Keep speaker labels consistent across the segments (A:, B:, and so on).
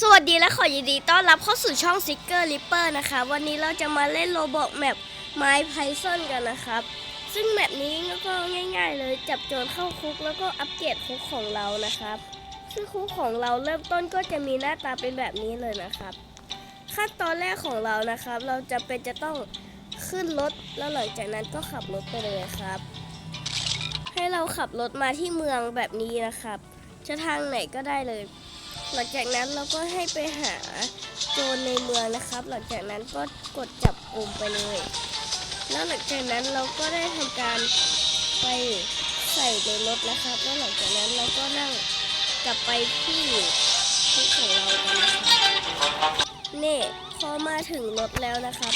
A: สวัสดีและขอยินดีต้อนรับเข้าสู่ช่องซิกเกอร์ลิปเปอร์นะคะ วันนี้เราจะมาเล่นโรบอกแมปไม้ไพซอนกันนะครับ ซึ่งแมปนี้ก็ง่าย ๆ เลยจับโจรเข้าคุกแล้วก็อัปเกรดคุกของเรานะครับ ซึ่งคุกของเราเริ่มต้นก็จะมีหน้าตาเป็นแบบนี้เลยนะครับ ขั้นตอนแรกของเรานะครับ เราจะเป็นจะต้องขึ้นรถแล้วหลังจากนั้นก็ขับรถไปเลยครับ ให้เราขับรถมาที่เมืองแบบนี้นะครับ จะทางไหนก็ได้เลย หลังจากนั้นเราก็ให้ไปหาโจรในเมืองนะครับ หลังจากนั้นก็กดจับกลุ่มไปเลย แล้วหลังจากนั้นเราก็ได้ทำการไปใส่ในรถนะครับ แล้วหลังจากนั้นเราก็นั่งกลับไปที่ที่ของเรากันนะครับนี่พอมาถึงรถแล้วนะครับ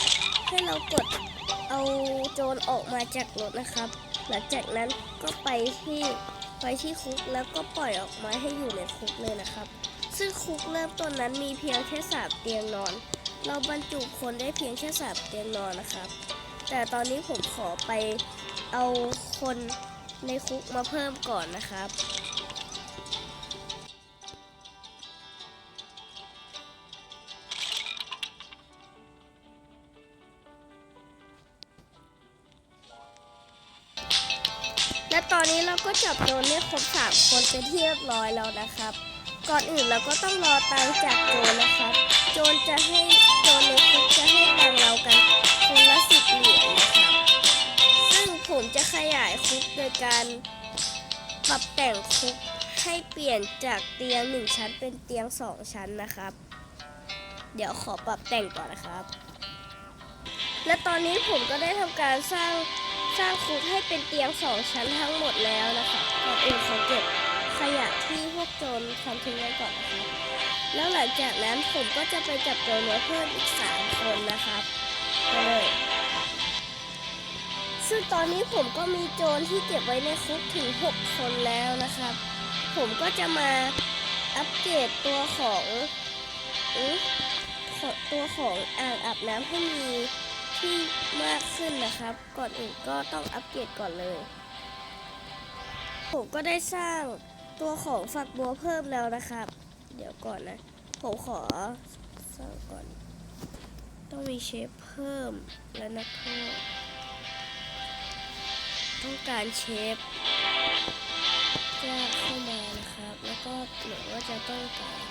A: ให้เรากดเอาโจรออกมาจากรถนะครับ หลังจากนั้นก็ไปที่ไปที่คุกแล้วก็ปล่อยออกมาให้อยู่ในคุกเลยนะครับ ซึ่งคุกเริ่มต้นนั้นมีเพียงแค่สามเตียงนอน เราบรรจุคนได้เพียงแค่สามเตียงนอนนะครับ แต่ตอนนี้ผมขอไปเอาคนในคุกมาเพิ่มก่อนนะครับ และตอนนี้เราก็จับโจรได้ครบสามคนเป็นที่เรียบร้อยแล้วนะครับ ก่อนอื่นเราก็ต้องรอตังจากโจรนะครับ โจรจะให้โจรในคุกจะให้ตังเรากันคนละสิบเหรียญนะครับซึ่งผมจะขยายคุกโดยการปรับแต่งคุกให้เปลี่ยนจากเตียงหนึ่งชั้นเป็นเตียงสองชั้นนะครับ เดี๋ยวขอปรับแต่งก่อนนะครับ และตอนนี้ผมก็ได้ทำการสร้างสร้างคุกให้เป็นเตียงสองชั้นทั้งหมดแล้วนะคะก่อนอื่นขอเก็บ ขยะที่พวกโจรทำทิ้งไว้ก่อนนะคะแล้วหลังจากนั้นผมก็จะไปจับโจรเพิ่มอีกสามคนนะครับไปเลยซึ่งตอนนี้ผมก็มีโจรที่เก็บไว้ในคุกถึง 6 คนแล้วนะครับ ผมก็จะมาอัปเกรดตัวของอตัวของอ่างอาบน้ำให้มีที่มากขึ้นนะครับ ก่อนอื่นก็ต้องอัปเกรดก่อนเลย ผมก็ได้สร้าง ตัวของฝักบัวเพิ่มแล้วนะครับ เดี๋ยวก่อนนะ ผมขอสร้างก่อน ต้องมีเชฟเพิ่มและนักโทษต้องการเชฟจะเข้ามานะครับ แล้วก็หรือว่าจะต้องการ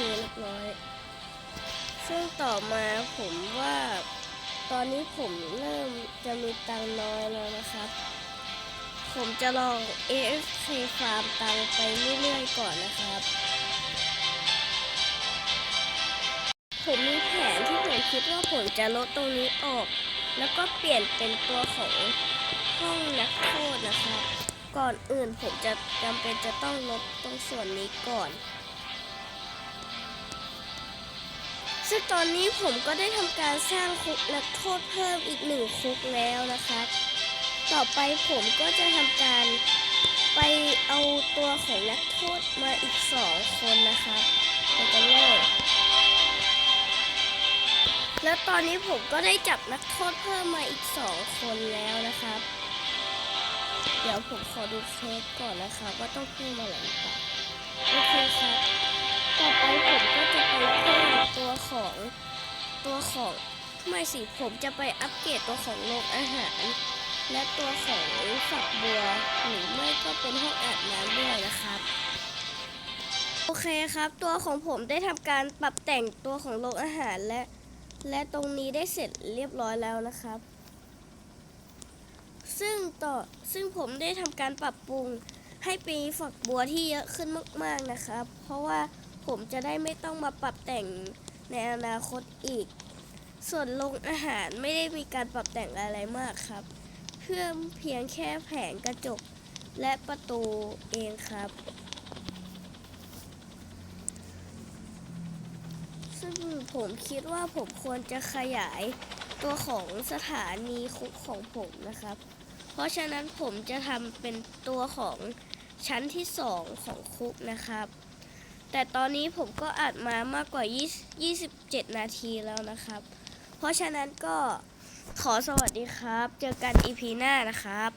A: เคเรียบร้อย ซึ่งต่อมาผมว่าตอนนี้ผมเริ่มจะมีตังน้อยแล้วนะครับ ผมจะลอง AFK ฟาร์มตังไปเรื่อยๆก่อนนะครับ ผมมีแผนที่ผมคิดว่าผมจะลดตรงนี้ออก แล้วก็เปลี่ยนเป็นตัวของห้องนักโทษนะครับ ก่อนอื่นผมจะจำเป็นจะต้องลบตรงส่วนนี้ก่อน ซึ่งตอนนี้ผมก็ได้ทำการสร้างคุกนักโทษเพิ่มอีกหนึ่งคุกแล้วนะครับ ต่อไปผมก็จะทำการไปเอาตัวของนักโทษมาอีกสองคนนะครับไปกันเลยแล้วตอนนี้ผมก็ได้จับนักโทษเพิ่มมาอีกสองคนแล้วนะครับ เดี๋ยวผมขอดูเคสก่อนนะครับว่าต้องเพิ่มอะไรหรือเปล่าโอเคครับต่อไปผมก็จะไปเพิ่ม ของตัวของไม่สิผมจะไปอัปเกรดตัวของโรงอาหาร และตัวของฝักบัวหรือไม่ก็เป็นห้องอาบน้ำด้วยนะครับโอเคครับ ตัวของผมได้ทำการปรับแต่งตัวของโรงอาหารและ และตรงนี้ได้เสร็จเรียบร้อยแล้วนะครับ ซึ่งต่อซึ่งผมได้ทำการปรับปรุงให้มีฝักบัวที่เยอะขึ้นมาก ๆนะครับ เพราะว่าผมจะได้ไม่ต้องมาปรับแต่ง ในอนาคตอีก ส่วนโรงอาหารไม่ได้มีการปรับแต่งอะไรมากครับ เพื่อเพียงแค่แผงกระจกและประตูเองครับ ซึ่งผมคิดว่าผมควรจะขยายตัวของสถานีคุกของผมนะครับ เพราะฉะนั้นผมจะทำเป็นตัวของชั้นที่สองของคุกนะครับ แต่ตอนนี้ผมก็อัดมามากกว่า 27 นาทีแล้วนะครับ เพราะฉะนั้นก็ขอสวัสดีครับ เจอกัน EP หน้านะครับ